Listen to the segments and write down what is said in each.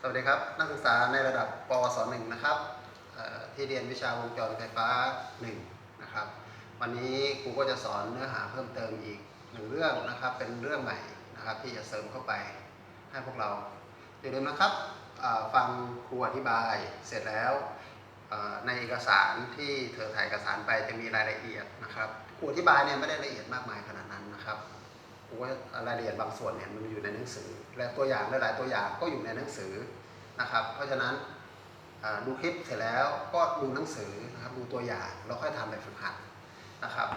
สวัสดีครับ นักศึกษาในระดับปวสหนึ่งนะครับที่เรียนวิชาวงจรไฟฟ้าหนึ่งนะครับ วันนี้ครูก็จะสอนเนื้อหาเพิ่มเติมอีกหนึ่งเรื่องนะครับ เป็นเรื่องใหม่นะครับที่จะเสริมเข้าไปให้พวกเราอย่าลืมนะครับฟังครูอธิบายเสร็จแล้วในเอกสารที่เธอถ่ายเอกสารไปจะมีรายละเอียดนะครับครูอธิบายเนี่ยไม่ได้ละเอียดมากมายขนาดนั้นนะครับ ผมว่ารายละเอียดบางส่วนเนี่ยมันอยู่ในหนังสือ และตัวอย่างหลายๆตัวอย่างก็อยู่ในหนังสือนะครับ เพราะฉะนั้นดูคลิปเสร็จแล้วก็ดูหนังสือนะครับดูตัวอย่างแล้วค่อยทำแบบฝึกหัดนะครับ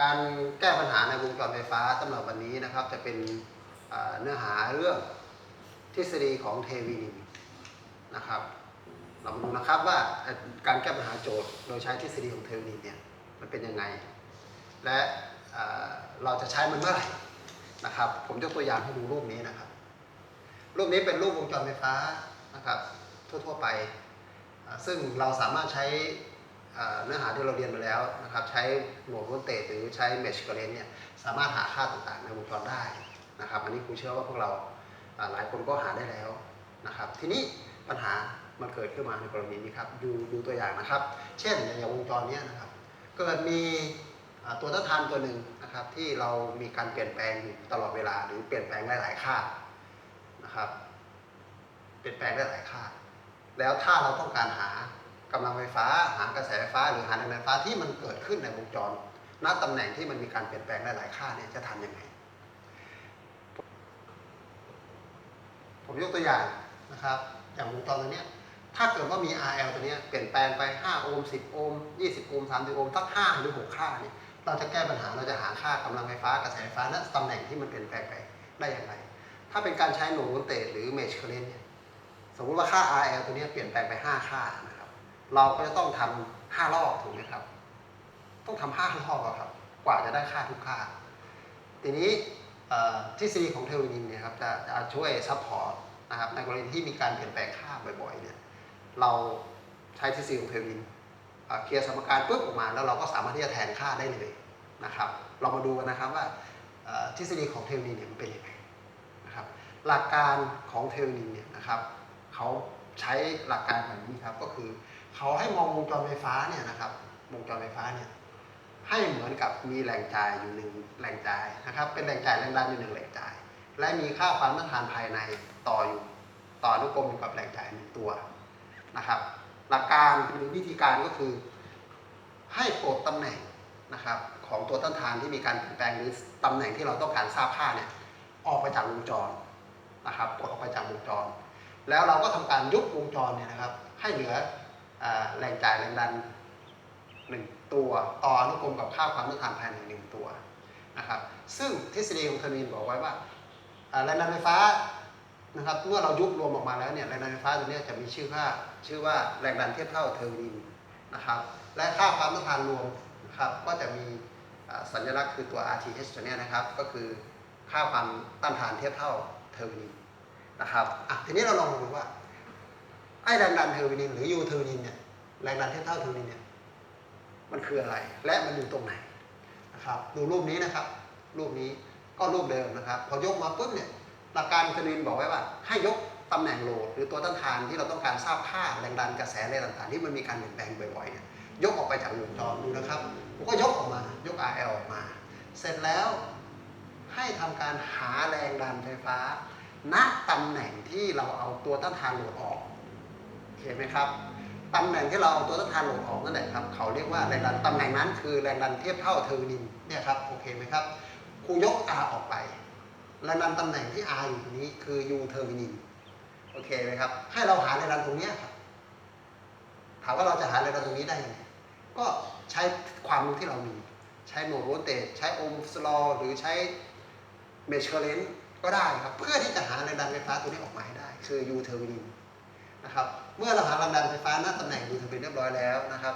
การแก้ปัญหาในวงจรไฟฟ้าสำหรับวันนี้นะครับ จะเป็นเนื้อหาเรื่องทฤษฎีของเทวีนินนะครับ เรามาดูนะครับว่าการแก้ปัญหาโจทย์โดยใช้ทฤษฎีของเทวีนินเนี่ยมันเป็นยังไง และ เราจะใช้มันเมื่อไหร่นะครับ ผมยกตัวอย่างให้ดูรูปนี้นะครับ รูปนี้เป็นรูปวงจรไฟฟ้านะครับทั่วๆไป ซึ่งเราสามารถใช้เนื้อหาที่เราเรียนมาแล้วนะครับ ใช้โหมดโวลเตจหรือใช้เมชกเรนเนี่ยสามารถหาค่าต่างๆในวงจรได้นะครับ อันนี้ครูเชื่อว่าพวกเราหลายคนก็หาได้แล้วนะครับ ทีนี้ปัญหามันเกิดขึ้นมาในกรณีนี้ครับ ดูดูตัวอย่างนะครับ เช่นอย่างวงจรนี้นะครับ เกิดมี ตัวต้านทานตัวหนึ่งนะครับที่เรามีการเปลี่ยนแปลงอยู่ตลอดเวลาหรือเปลี่ยนแปลงได้หลายค่านะครับเปลี่ยนแปลงได้หลายค่า แล้วถ้าเราต้องการหากำลังไฟฟ้า หากระแสไฟฟ้า หรือหาแรงไฟฟ้าที่มันเกิดขึ้นในวงจรณตำแหน่งที่มันมีการเปลี่ยนแปลงได้หลายค่าเนี่ยจะทำยังไง ผมยกตัวอย่างนะครับอย่างวงจรตัวเนี้ยถ้าเกิดว่ามี RL ตัวนี้เปลี่ยนแปลงไป 5 โอห์ม 10 โอห์ม 20 โอห์ม 30 โอห์มสัก 5 หรือ 6 ค่าเนี่ย เราจะแก้ปัญหาเราจะหาค่ากำลังไฟฟ้ากระแสไฟฟ้าณตำแหน่งที่มันเปลี่ยนแปลงไปได้อย่างไร ถ้าเป็นการใช้หนดโวลเตจหรือเมชเคอร์เรนเนี่ยสมมุติว่าค่า RL ตัวนี้เปลี่ยนแปลงไป 5 ค่านะครับ เราก็จะต้องทำ5รอบถูกไหมครับ ต้องทำ5รอบอะครับ กว่าจะได้ค่าทุกค่า ทีนี้เอ่อทฤษฎีของเทอร์มินเนี่ยครับจะจะช่วยซัพพอร์ตนะครับในกรณีที่มีการเปลี่ยนแปลงค่าบ่อยๆเนี่ยเราใช้ทฤษฎีของเทอร์มิน เคลียร์สมการปุ๊บออกมา แล้วเราก็สามารถที่จะแทนค่าได้เลยนะครับเรามาดูกันนะครับว่าทฤษฎีของเทอร์มินเนี่ยมันเป็นยังไงนะครับหลักการของเทอร์มินเนี่ยนะครับเขาใช้หลักการแบบนี้ครับก็คือเขาให้มองวงจรไฟฟ้าเนี่ยนะครับวงจรไฟฟ้าเนี่ยให้เหมือนกับมีแหล่งจ่ายอยู่หนึ่งแหล่งจ่ายนะครับเป็นแหล่งจ่ายแรงดันอยู่หนึ่งแหล่งจ่าย และมีค่าความต้านทานภายในต่ออยู่ต่ออนุกรมอยู่กับแหล่งจ่ายหนึ่งตัวนะครับ หลักการหรือวิธีการก็คือ ให้โปลดตำแหน่งนะครับของตัวต้นทานที่มีการเปลี่ยนแปลงหรือตำแหน่งที่เราต้องการทราบค่าเนี่ยออกไปจากวงจรนะครับปลดออกไปจากวงจร แล้วเราก็ทำการยุบวงจรเนี่ยนะครับ ให้เหลืออแหล่งจ่ายแรงดันหนึ่งตัวต่ออนุกรมกับค่าความต้านทานภายในหนึ่งตัวนะครับซึ่งทฤษฎีของเทอร์มินบอกไว้ว่าแรงดันไฟฟ้า นะครับ เมื่อเรายุบรวมออกมาแล้วเนี่ยแรงดันไฟฟ้าตัวนี้จะมีชื่อค่า ชื่อว่าแรงดันเทียบเท่าเทอร์มินนะครับ และค่าความต้านทานรวมนะครับก็จะมีสัญลักษณ์คือตัว RTH ตัวนี้นะครับ ก็คือค่าความต้านทานเทียบเท่าเทอร์มินนะครับอะทีนี้เราลองดูว่าไอ้แรงดันเทอร์มินหรือยูเทอร์มินเนี่ยแรงดันเทียบเท่าเทอร์มินเนี่ยมันคืออะไรและมันอยู่ตรงไหนนะครับ ดูรูปนี้นะครับ รูปนี้ก็รูปเดิมนะครับ พอยกมาปุ๊บเนี่ย หลักการคณินบอกไว้ว่า ให้ยกตำแหน่งโหลดหรือตัวต้านทานที่เราต้องการทราบค่าแรงดันกระแสอะไรต่างๆ ที่มันมีการเปลี่ยนแปลงบ่อยๆเนี่ยยกออกไปจากวงจรดูนะครับผมก็ยกออกมายก RL ออกมา เสร็จแล้วให้ทำการหาแรงดันไฟฟ้า ณตำแหน่งที่เราเอาตัวต้านทานโหลดออกโอเคไหมครับตำแหน่งที่เราเอาตัวต้านทานโหลดออกนั่นแหละครับเขาเรียกว่าแรงดันตำแหน่งนั้นคือแรงดันเทียบเท่าเทอร์มินเนี่ยครับโอเคไหมครับครูยก R ออกไป แรงดันตำแหน่งที่ R อยู่ตรงนี้คือ U เทอร์มินโอเคไหมครับ ให้เราหาแรงดันตรงเนี้ยครับถามว่าเราจะหาแรงดันตรงนี้ได้ยังไงก็ใช้ความรู้ที่เรามี ใช้โมดโวลเตจใช้โอห์มสลอหรือใช้เมชเคอร์เรนก็ได้ครับ เพื่อที่จะหาแรงดันไฟฟ้าตัวนี้ออกมาให้ได้ คือ U เทอร์มินนะครับเมื่อเราหาแรงดันไฟฟ้าณตำแหน่งดูทะเบียนเรียบร้อยแล้วนะครับ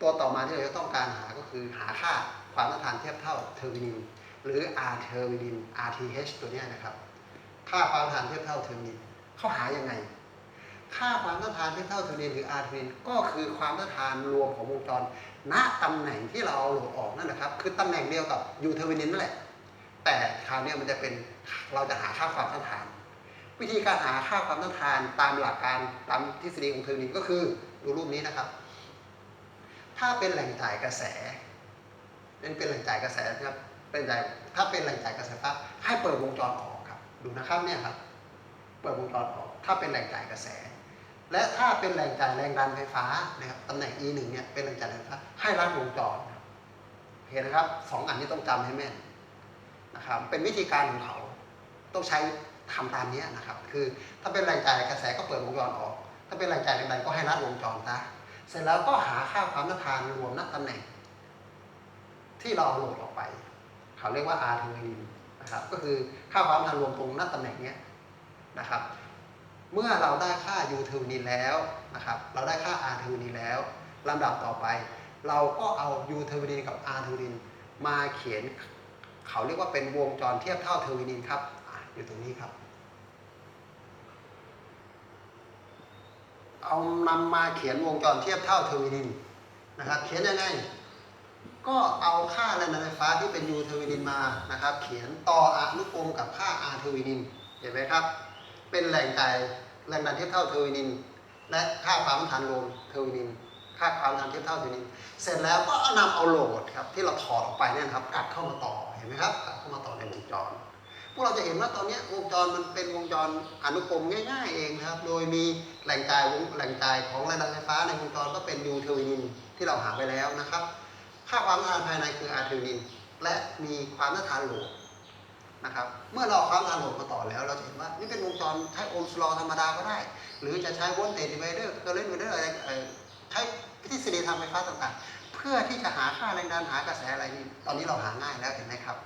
ตัวต่อมาที่เราจะต้องการหาก็คือหาค่าความต้านทานเทียบเท่าเทอร์มิน หรือ R เทอร์มิน RTH ตัวนี้นะครับ ค่าความต้านทานเทียบเท่าเทอร์มินเขาหายังไง ค่าความต้านทานเทียบเท่าเทอร์มินหรือ R เทอร์มินก็คือความต้านทานรวมของวงจร ณตำแหน่งที่เราเอาโหลดออกนั่นนะครับ คือตำแหน่งเดียวกับ U เทอร์มินนั่นแหละ แต่คราวนี้มันจะเป็นเราจะหาค่าความต้านทาน วิธีการหาค่าความต้านทานตามหลักการตามทฤษฎีของเทอร์นินก็คือดูรูปนี้นะครับ ถ้าเป็นแหล่งจ่ายกระแสนี่เป็นแหล่งจ่ายกระแสนะครับ เป็นจ่ายถ้าเป็นแหล่งจ่ายกระแสไฟฟ้าให้เปิดวงจรออกครับ ดูนะครับเนี่ยครับ เปิดวงจรออก ถ้าเป็นแหล่งจ่ายกระแส และถ้าเป็นแหล่งจ่ายแรงดันไฟฟ้านะครับตำแหน่ง E 1 เนี่ยเป็นแหล่งจ่ายแรงไฟฟ้าให้รัดวงจรครับโอเคนะครับสองอันนี้ต้องจำให้แม่นนะครับ เป็นวิธีการของเขาต้องใช้ทำตามนี้นะครับ คือถ้าเป็นแรงจ่ายกระแสก็เปิดวงจรออก ถ้าเป็นแรงจ่ายแรงดันก็ให้รัดวงจรซะเสร็จแล้วก็หาค่าความต้านทานรวมนับตำแหน่ง ที่เราเอาโหลดออกไป เขาเรียกว่า R ทอร์มินนะครับก็คือค่าความต้านทานรวมตรงนับตำแหน่งเนี้ยนะครับเมื่อเราได้ค่า U เทอร์มินแล้วนะครับเราได้ค่า R ทอร์มินแล้วลำดับต่อไป เราก็เอา U เทอร์มินกับ R ทอร์มินมาเขียน เขาเรียกว่าเป็นวงจรเทียบเท่าเทอร์มินครับออยู่ตรงนี้ครับเอานำมาเขียนวงจรเทียบเท่าเทอร์มินินนะครับเขียนยังไง ก็เอาค่าแรงดันไฟฟ้าที่เป็น U เทอร์มินินมานะครับ เขียนต่ออนุกรมกับค่า R เทอร์มินินเห็นไหมครับ เป็นแหล่งจ่ายแรงดันเทียบเท่าเทอร์มินิน และค่าความทานรวมเทอร์มินิน ค่าความทานเทียบเท่าเทอร์มินิน เสร็จแล้วก็นำเอาโหลดครับที่เราถอดออกไปเนี่ยครับกลับเข้ามาต่อเห็นไหมครับกลับเข้ามาต่อในวงจรพวกเราจะเห็นว่าตอนนี้วงจรมันเป็นวงจรอนุกรมง่าย ๆ เองนะครับ โดยมีแหล่งจ่ายวงแหล่งจ่ายของแรงดันไฟฟ้าในวงจรก็เป็นยูเทอร์มินที่เราหาไปแล้วนะครับ ค่าความต้านทานภายในคืออาร์เทอร์มินและมีความต้านทานโหลดนะครับ เมื่อเราความต้านทานโหลดมาต่อแล้ว เราจะเห็นว่านี่เป็นวงจรใช้โอห์มสลอธรรมดาก็ได้ หรือจะใช้วอลเตจดิไวเดอร์เคอร์เรนต์ดิไวเดอร์อะไรใช้ทฤษฎีทางไฟฟ้าต่างๆ เพื่อที่จะหาค่าแรงดันหากระแสอะไรนี่ตอนนี้เราหาง่ายแล้วเห็นไหมครับ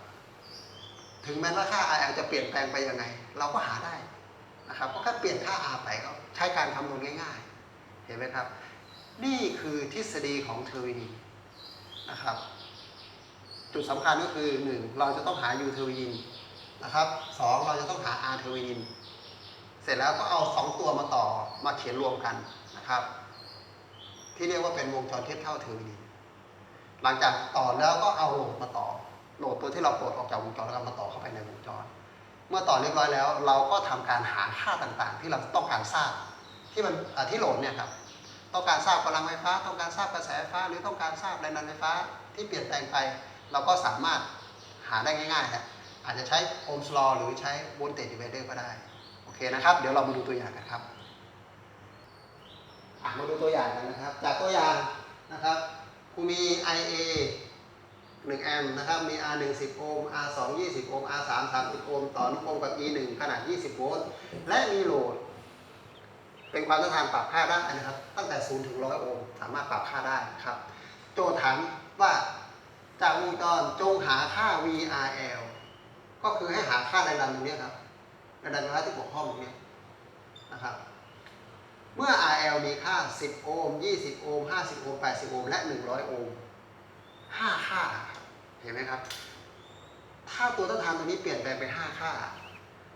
ถึงแม้ว่าค่า R จะเปลี่ยนแปลงไปยังไง เราก็หาได้นะครับก็แค่เปลี่ยนค่า R ไปก็ใช้การคำนวณง่าย ๆ เห็นไหมครับ นี่คือทฤษฎีของเทอร์วินี นะครับ จุดสำคัญก็คือ 1. เราจะต้องหา U เทอร์วินีนะครับ 2. เราจะต้องหา R เทอร์วินีเสร็จแล้วก็เอา 2 ตัวมาต่อมาเขียนรวมกันนะครับ ที่เรียกว่าเป็นวงจรเทียบเท่าเทอร์วินหลังจากต่อแล้วก็เอาโหลดมาต่อโหลดตัวที่เราปลดออกจากวงจรแล้วก็มาต่อเข้าไปในวงจร เมื่อต่อเรียบร้อยแล้ว เราก็ทำการหาค่าต่างๆ ที่เราต้องการทราบที่มันที่โหลดเนี่ยครับ ต้องการทราบพลังไฟฟ้า ต้องการทราบกระแสไฟฟ้า หรือต้องการทราบแรงดันไฟฟ้าที่เปลี่ยนแปลงไป เราก็สามารถหาได้ง่ายๆครับอาจจะใช้โอห์มสลอหรือใช้โวลเตจดิวเดอร์ก็ได้ โอเคนะครับ เดี๋ยวเรามาดูตัวอย่างกันครับมาดูตัวอย่างกันนะครับ จากตัวอย่างนะครับครูมี IA 1แอมป์นะครับ มี R 1 10โอห์ม R 2 20โอห์ม R 3 30โอห์ม ต่ออนุกรมกับ E 1ขนาด 20 โวลต์ และมีโหลด เป็นความต้านทานปรับค่าได้นะครับ ตั้งแต่0ถึง100โอห์มสามารถปรับค่าได้ครับ โจทย์ถามว่าจากวงจรจงหาค่า VRL ก็คือให้หาค่าแรงดันตรงนี้ครับแรงดันไฟฟ้าที่บกพร่องตรงนี้นะครับเมื่อ RL มีค่า 10 โอห์ม 20 โอห์ม 50 โอห์ม 80 โอห์ม และ 100 โอห์ม 5 ค่าครับเห็นไหมครับ ถ้าตัวต้านทานตัวนี้เปลี่ยนแปลงเป็น 5 ค่า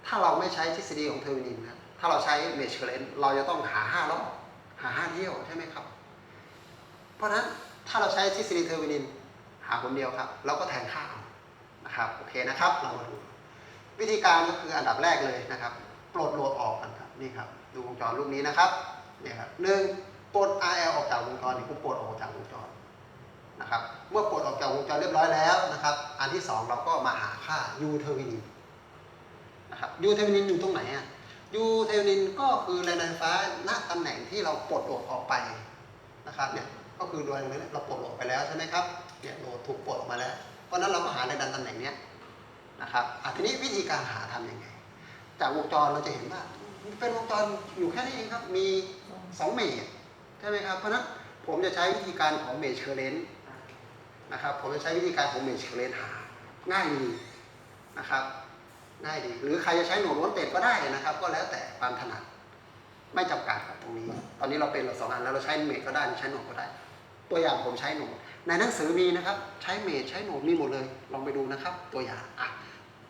ถ้าเราไม่ใช้ทฤษฎีของเทอร์มินินนะถ้าเราใช้เมชเคอร์เรนเราจะต้องหา5รอบหา5เที่ยวใช่ไหมครับ เพราะฉะนั้นถ้าเราใช้ทฤษฎีเทอร์มินินหาคนเดียวครับ เราก็แทนค่าเอานะครับโอเคนะครับเรามาดูวิธีการก็คืออันดับแรกเลยนะครับปลดโหลดออกกันครับนี่ครับดูวงจรรูปนี้นะครับเนี่ยครับหนึ่งปลด RL ออกจากวงจรนี่คือปลดออกจากวงจรนะครับเมื่อปลดออกจากวงจรเรียบร้อยแล้วนะครับ อันที่สองเราก็มาหาค่า U เทอร์มินิ นะครับ U เทอร์มินินอยู่ตรงไหนอะ U เทอร์มินินก็คือแรงดันไฟฟ้าณตำแหน่งที่เราปลดโหลดออกไปนะครับเนี่ยก็คือโดยนี้เราปลดโหลดไปแล้วใช่ไหมครับเนี่ยโหลดถูกปลดออกมาแล้ว เพราะนั้นเราก็หาแรงดันตำแหน่งเนี้ยนะครับอะทีนี้วิธีการหาทำยังไง จากวงจรเราจะเห็นว่าเป็นวงจรอยู่แค่นี้เองครับมีสองเมตรใช่ไหมครับเพราะนั้นผมจะใช้วิธีการของเมชเคอร์เรนต์นะครับผมจะใช้วิธีการของเมชเคอร์เรนต์หาง่ายดีนะครับ ง่ายดีหรือใครจะใช้หน่วยโวลเตจก็ได้นะครับ ก็แล้วแต่ความถนัดไม่จำกัดครับตรงนี้ ตอนนี้เราเป็นเราสองอันแล้วเราใช้เมทก็ได้ใช้หนดก็ได้ ตัวอย่างผมใช้หนดในหนังสือมีนะครับ ใช้เมทใช้หนดมีหมดเลย ลองไปดูนะครับ ตัวอย่างอะ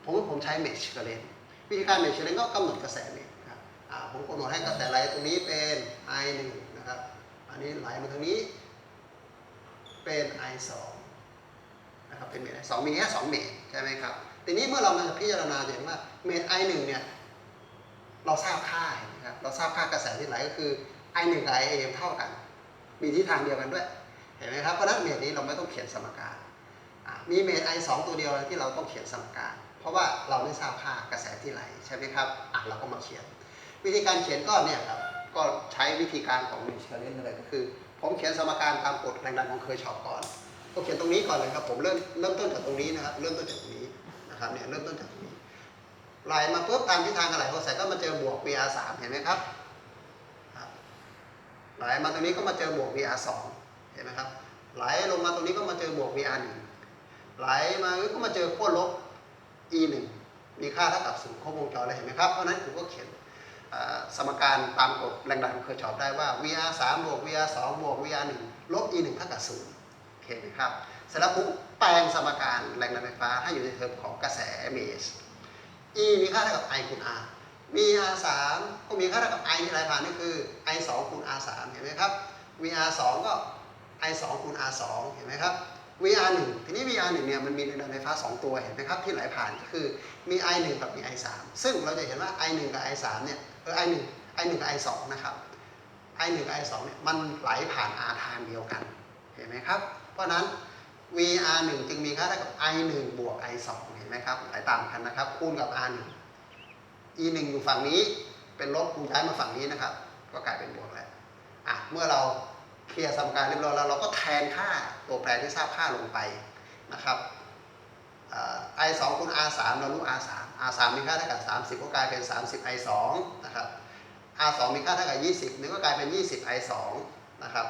ผมว่าผมใช้เมทเชอร์เลนวิธีการเมทเชอร์เลนก็กำหนดกระแสเมทครับอะผมกำหนดให้กระแสไหลตรงนี้เป็น I 1นะครับ อันนี้ไหลมาทางนี้เป็น I 2นะครับเป็นเมท I 2มีแค่สองเมทใช่ไหมครับ ทีนี้เมื่อเรามาพิจารณาเห็นว่าเมท I 1เนี่ยเราทราบค่าเห็นะครับเราทราบค่ากระแสที่ไหลก็คือ I1 กับ IA เท่ากัน มีทิศทางเดียวกันด้วยเห็นไหมครับเพราะนั้นเมทนี้เราไม่ต้องเขียนสมการมีเมท I2 ตัวเดียวที่เราต้องเขียนสมการ เพราะว่าเราไม่ทราบค่ากระแสที่ไหลใช่ไหมครับอะเราก็มาเขียน วิธีการเขียนก็เนี่ยครับก็ใช้วิธีการของมิชเลนเลยก็คือ ผมเขียนสมการตามกฎแรงดันของเคอร์ชอปก่อนก็เขียนตรงนี้ก่อนเลยครับผมเริ่มเริ่มต้นจากตรงนี้นะครับเริ่มต้นจากตรงนี้ นะครับเนี่ยเริ่มต้นจากตรงนี้ไหลมาปุ๊บตามทิศทางกรไหลของแสงก็มาเจอบวก VR 3 เห็นไหมครับไหลมาตรงนี้ก็มาเจอบวก VR 2 เห็นไหมครับไหลลงมาตรงนี้ก็มาเจอบวก VR 1 ไหลมาก็มาเจอขั้วลบ E 1 มีค่าเท่ากับศูนย์ครบวงจรเลยเห็นไหมครับ เพราะนั้นผมก็เขียนสมการตามกฎแรงดันของเคอร์ชอปได้ว่า VR 3บวก VR 2บวก VR 1ลบ E 1เท่ากับ0 โอเคไหมครับเสร็จแล้วปุ๊บแปลงสมการแรงดันไฟฟ้าให้อยู่ในเทอมของกระแสเมส E มีค่าเท่ากับ I คูณ R VR 3ก็มีค่าเท่ากับ I ที่ไหลผ่านนี่คือ I 2คูณ R 3เห็นไหมครับ VR 2ก็ I 2คูณ R 2เห็นไหมครับ VR 1ทีนี้ VR 1เนี่ยมันมีแรงดันไฟฟ้า 2 ตัวเห็นไหมครับที่ไหลผ่านก็คือมี I 1กับมี I 3ซึ่งเราจะเห็นว่า I 1กับ I 3เนี่ยเออ I 1 I 1กับ I 2นะครับ I 1กับ I 2เนี่ยมันไหลผ่าน R ทางเดียวกันเห็นไหมครับ เพราะนั้น VR 1จึงมีค่าเท่ากับ I 1บวก I 2เห็นไหมครับไหลตามกันนะครับ คูณกับ R 1 E 1อยู่ฝั่งนี้ เป็นลบคูณย้ายมาฝั่งนี้นะครับ ก็กลายเป็นบวกแล้วอะเมื่อเราเคลียร์สมการเรียบร้อยแล้ว เราก็แทนค่าตัวแปรที่ทราบค่าลงไปนะครับ I 2คูณ R 3เรารู้ R 3 R 3มีค่าเท่ากับ 30 ก็กลายเป็น 30 I 2นะครับ R 2มีค่าเท่ากับ 20นึงก็กลายเป็น 20 I 2นะครับ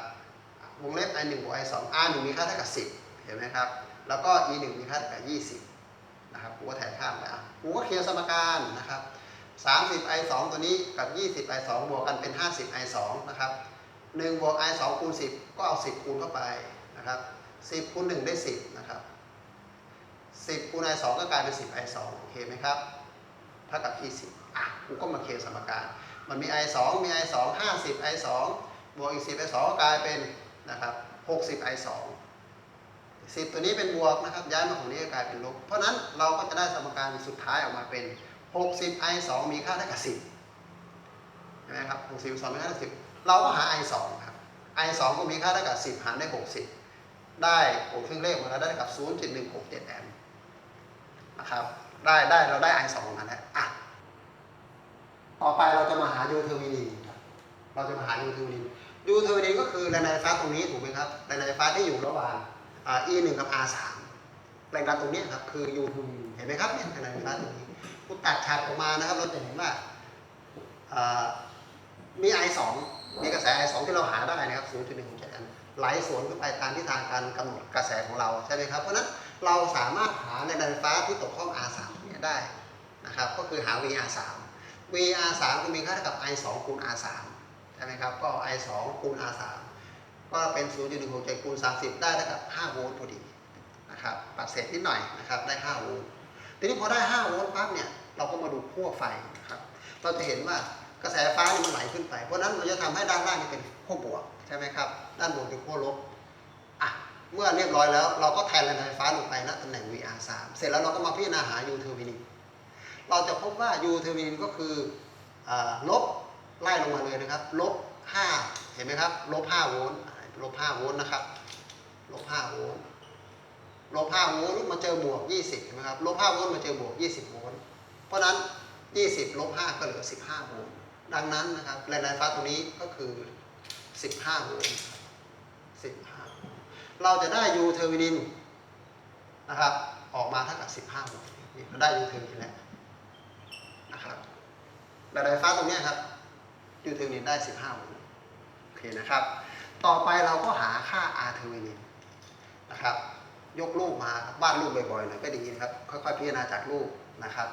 วงเล็บ i 1บวก i 2 r 1มีค่าเท่ากับ 10 เห็นไหมครับ แล้วก็ e 1มีค่าเท่ากับ 20 นะครับกูก็แทนค่าไปอะกูก็เคลียร์สมการนะครับ 30 i 2ตัวนี้กับ 20 i 2บวกกันเป็น 50 i 2นะครับ1บวก i 2คูณ10 ก็เอา 10 คูณเข้าไปนะครับ10คูณ1ได้ 10 นะครับ 10คูณ i 2ก็กลายเป็น 10 i 2โอเคไหมครับเท่ากับ 20 อะกูก็มาเคลียร์สมการ มันมี i 2มี i 2 50 i 2บวกอีก 10 i 2ก็กลายเป็น นะครับ60 i 2 10 ตัวนี้เป็นบวกนะครับ ย้ายมาของนี้กลายเป็นลบ เพราะนั้นเราก็จะได้สมการสุดท้ายออกมาเป็น 60 i 2 มีค่าเท่ากับ 10ใช่ไหมครับ60 2มีค่าเท่ากับ10 เราก็หา i 2 ครับ i 2 ก็มีค่าเท่ากับ 10 หารได้ 60 ได้โอ้ครื่งเลขมาแล้วได้กับ 0.167 แอมป์นะครับ ได้ได้เราได้ i 2 มาแล้วอะต่อไปเราจะมาหายูเทอร์มินีครับ เราจะมาหายูเทอร์มินี ยูเทอร์มินีนก็คือแรงดันไฟฟ้าตรงนี้ถูกไหมครับแรงดันไฟฟ้าที่อยู่ระหว่างอ่า E 1กับ R 3แรงดันตรงนี้ครับคือยูเห็นไหมครับเนี่ยแรงดันไฟฟ้าตรงนี้กูตัดฉากออกมานะครับเราจะเห็นว่ามี I 2มีกระแส I 2ที่เราหาได้นะครับ0.167อันไหลสวนขึ้นไปตามทิศทางการกำหนดกระแสของเราใช่ไหมครับเพราะนั้นเราสามารถหาแรงดันไฟฟ้าที่ตกข้อง R 3เนี่ยได้นะครับก็คือหา VR 3 VR 3ก็มีค่าเท่ากับ I 2คูณ R 3 ใช่ไหมครับ ก็ I 2คูณ R 3ก็เป็น 0.167คูณ30 ได้เท่ากับ5โวลต์พอดีนะครับปัดเศษนิดหน่อยนะครับได้5โวลต์ทีนี้พอได้5โวลต์ปั๊บเนี่ยเราก็มาดูขั้วไฟนะครับเราจะเห็นว่ากระแสไฟนี่มันไหลขึ้นไป เพราะฉะนั้นมันจะทำให้ด้านล่างนี่เป็นขั้วบวกใช่ไหมครับด้านบนเป็นขั้วลบอะเมื่อเรียบร้อยแล้วเราก็แทนแรงไฟฟ้าลงไปณตำแหน่ง VR 3เสร็จแล้วเราก็มาพิจารณาหา U เทอร์มินีเราจะพบว่า U เทอร์มินก็คืออลบ ไล่ลงมาเลยนะครับลบ5เห็นไหมครับลบ5โวลต์ลบ5โวลต์นะครับลบ5โวลต์ลบ5โวลต์มาเจอบวก 20เห็นไหมครับลบ5โวลต์มาเจอบวก 20โวลต์เพราะนั้น 20ลบ5ก็เหลือ 15โวลต์ดังนั้นนะครับแรงดันไฟฟ้าตรงนี้ก็คือ 15โวลต์15 เราจะได้ U เทอร์มินินนะครับออกมาเท่ากับ 15โวลต์เราได้ U เทอร์มินินแล้วนะครับแรงดันไฟฟ้าตรงนี้ครับ ยูเทอร์มินได้ 15โวลต์โอเคนะครับ ต่อไปเราก็หาค่า R เทอร์มินนะครับ ยกรูปมาบวาดรูปบ่อยๆหน่อยก็ดีนะครับ ค่อยๆพิจารณาจากรูปนะครับ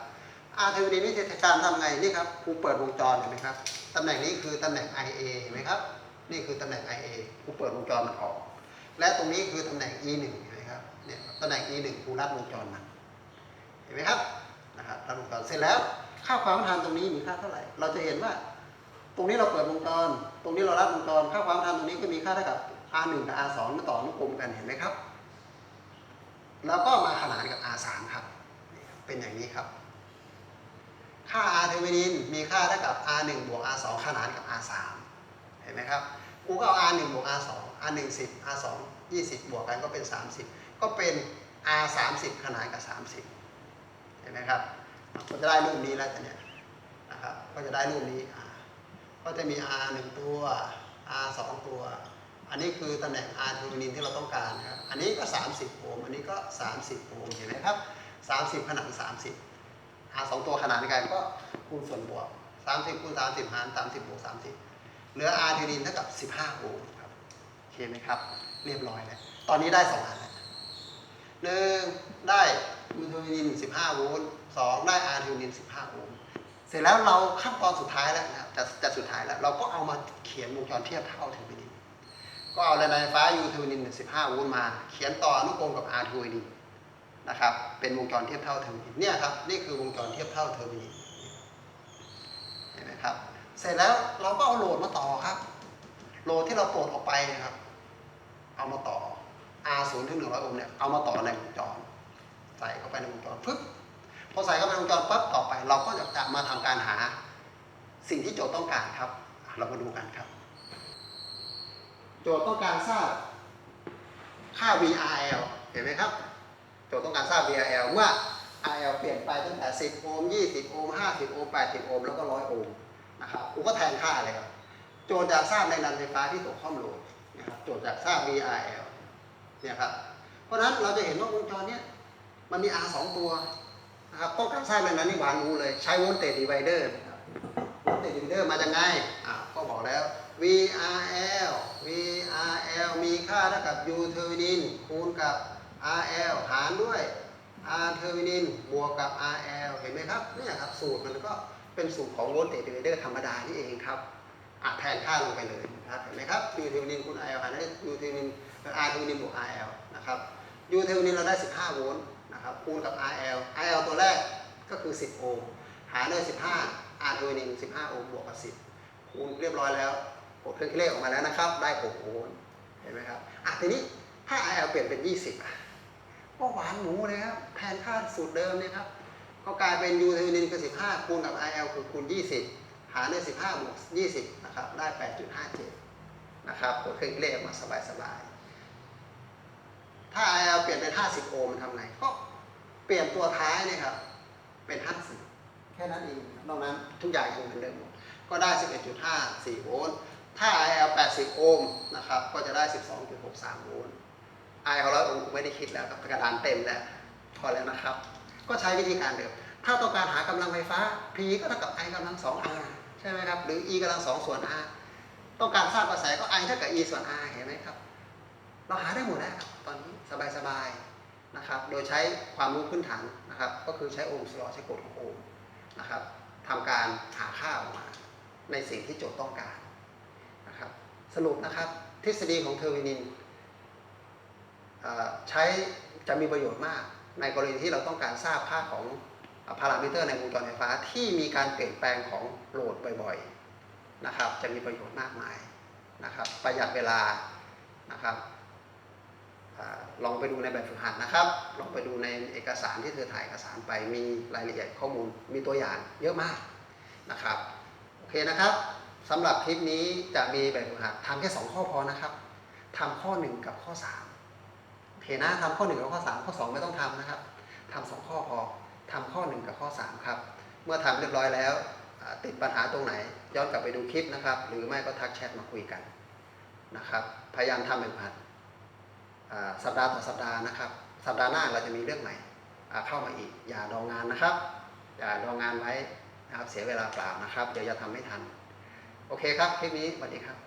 R เทอร์มินวิธีการทำไงนี่ครับครูเปิดวงจรเห็นไหมครับตำแหน่งนี้คือตำแหน่ง IA เห็นไหมครับ นี่คือตำแหน่ง IA ครูเปิดวงจรมันออก และตรงนี้คือตำแหน่ง E1 เห็นไหมครับเนี่ยตำแหน่ง E1 ครูรัดวงจรมันเห็นไหมครับนะครับรัดวงจรเสร็จแล้วค่าความต้านตรงนี้มีค่าเท่าไหร่ เราจะเห็นว่า ตรงนี้เราเปิดวงจร ตรงนี้เรารับวงจร ค่าความต้านตรงนี้ก็มีค่าเท่ากับ R1 กับ R2 มาต่อนุกรมกันเห็นไหมครับ แล้วก็มาขนานกับ R3 ครับนี่ครับเป็นอย่างนี้ครับ ค่า R เทอร์มินินมีค่าเท่ากับ R 1บวก R 2ขนานกับ R 3เห็นไหมครับ กูก็เอา R 1บวก R 2 R 1 10 R 2 20 บวกกันก็เป็น 30 ก็เป็น R 30ขนานกับ 30 เห็นไหมครับ ก็จะได้รูปนี้แล้วเนี่ยนะครับ ก็จะได้รูปนี้ ก็จะมี R 1ตัว R 2ตัว อันนี้คือตำแหน่ง R เทอร์มินินที่เราต้องการนะครับ อันนี้ก็ 30โอห์ม อันนี้ก็ 30โอห์ม เห็นไหมครับ 30 ขนาน30 R 2ตัวขนานกันก็คูณส่วนบวก 30คูณ30 หาร 30บวก30 เหลือ R เทอร์มินินเท่ากับ 15โอห์มครับ โอเคไหมครับ เรียบร้อยแล้ว ตอนนี้ได้2อันแล้วหนึ่งได้ยูเทอร์มินิน 15 โวลต์สองได้ R เทอร์มินิน 15 โอห์ม เสร็จแล้วเราขั้นตอนสุดท้ายแล้วนะครับจะจะสุดท้ายแล้ว เราก็เอามาเขียนวงจรเทียบเท่าเทอร์มินินก็เอาแรงดันไฟฟ้า U เทอร์มินิน15โวลต์มา เขียนต่ออนุกรมกับ R เทอร์มินินนะครับเป็นวงจรเทียบเท่าเทอร์มินินเนี่ยครับนี่คือวงจรเทียบเท่าเทอร์มินินเห็นไหมครับเสร็จแล้วเราก็เอาโหลดมาต่อครับ โหลดที่เราปลดออกไปนะครับ เอามาต่อ R 0ถึง100โอห์มเนี่ยเอามาต่อในวงจร ใส่เข้าไปในวงจรปึ๊บ พอใส่เข้าไปในวงจรปั๊บต่อไป เราก็จะมาทำการหา สิ่งที่โจทย์ต้องการครับ เรามาดูกันครับ โจทย์ต้องการทราบค่า VRL เห็นไหมครับ โจทย์ต้องการทราบ VRL เมื่อ RL เปลี่ยนไปตั้งแต่ 10 โอห์ม 20 โอห์ม 50 โอห์ม 80 โอห์ม แล้วก็ 100 โอห์ม นะครับกูก็แทนค่าเลยครับ โจทย์อยากทราบในรันไฟฟ้าที่ตกข้อมโหลดนะครับ โจทย์อยากทราบ VRL เนี่ยครับ เพราะฉะนั้นเราจะเห็นว่าวงจรเนี้ยมันมี R 2 ตัว นะครับต้องการทราบในนั้นนี่หวานรู้เลย ใช้โวลเตจดีไวเดอร์นะครับโวลเตจดีไวเดอร์มาจากไงอ่าก็บอกแล้ว VRL VRL มีค่าเท่ากับ U เทอร์มินินคูณกับ RL หารด้วย R เทอร์มินินบวกกับ RL เห็นไหมครับเนี่ยครับสูตรมันก็เป็นสูตรของโวลเตจดีไวเดอร์ธรรมดานี่เองครับอะแทนค่าลงไปเลยนะครับเห็นไหมครับ U เทอร์มินินคูณ RL หารด้วย U เทอร์มินิน R เทอร์มินินบวก RL นะครับ U เทอร์มินินเราได้ 15 โวลต์ นะครับคูณกับ RL RL ตัวแรกก็คือ 10 โอห์มหารด้วย 15 R เทอร์มินิน15 โอห์มบวกกับ 10 คูณเรียบร้อยแล้วกดเครื่องคิดเลขออกมาแล้วนะครับ ได้ 6โวลต์เห็นไหมครับอะทีนี้ถ้า RL เปลี่ยนเป็น 20อะก็หวานหมูเลยครับแทนค่าสูตรเดิมเนี่ยครับก็กลายเป็น U เทอรินินคือ 15 คูณกับ RL คือคูณ 20 หารด้วย 15 บวก 20 นะครับ ได้ 8.57 นะครับกดเครื่องคิดเลขมาสบายๆ ถ้า IL เปลี่ยนเป็น 50 โอห์มมันทำไงก็ เปลี่ยนตัวท้ายเนี่ยครับ เป็น 50 แค่นั้นเองนอกนั้นทุกอย่างยังเหมือนเดิมหมด ก็ได้ 11.54 โวลต์ ถ้า IL 80 โอห์มนะครับ ก็จะได้ 12.63 โวลต์ IL 100 โอห์มไม่ได้คิดแล้วกับกระดานเต็มแล้ว พอแล้วนะครับ ก็ใช้วิธีการเดิม ถ้าต้องการหากำลังไฟฟ้า P ก็เท่ากับ I กำลัง 2R ใช่ไหมครับ หรือ E กำลัง 2 ส่วน R ต้องการทราบกระแสก็ I เท่ากับ E ส่วน R เห็นไหมครับ เราหาได้หมดแล้วตอนนี้สบาย ดยใช้ความรู้พื้นฐานนะครับ ก็คือใช้โอห์มสลอใช้กฎของโอห์มนะครับทำการหาค่าออกมา ในสิ่งที่โจทย์ต้องการนะครับ สรุปนะครับทฤษฎีของเทอร์วินินใช้จะมีประโยชน์มาก ในกรณีที่เราต้องการทราบค่าของพารามิเตอร์ในวงจรไฟฟ้าที่มีการเปลี่ยนแปลงของโหลดบ่อยๆนะครับ จะมีประโยชน์มากมายนะครับ ประหยัดเวลานะครับ ลองไปดูในแบบฝึกหัดนะครับ ลองไปดูในเอกสารที่เธอถ่ายเอกสารไป มีรายละเอียดข้อมูล มีตัวอย่างเยอะมากนะครับ โอเคนะครับสำหรับคลิปนี้จะมีแบบฝึกหัดทำแค่ 2 ข้อพอนะครับทำข้อ 1 กับข้อ3โอเคนะทำข้อ 1 กับข้อ 3 ข้อ 2 ไม่ต้องทำนะครับทำสองข้อพอทำข้อ 1 กับข้อ 3 ครับ เมื่อทำเรียบร้อยแล้ว ติดปัญหาตรงไหน ย้อนกลับไปดูคลิปนะครับ หรือไม่ก็ทักแชทมาคุยกันนะครับ พยายามทำแบบฝึกหัด สัปดาห์ต่อสัปดาห์นะครับ สัปดาห์หน้าเราจะมีเรื่องใหม่เข้ามาอีก อย่าดองงานนะครับ อย่าดองงานไว้นะครับเสียเวลาเปล่านะครับ เดี๋ยวจะทำไม่ทัน โอเคครับคลิปนี้สวัสดีครับ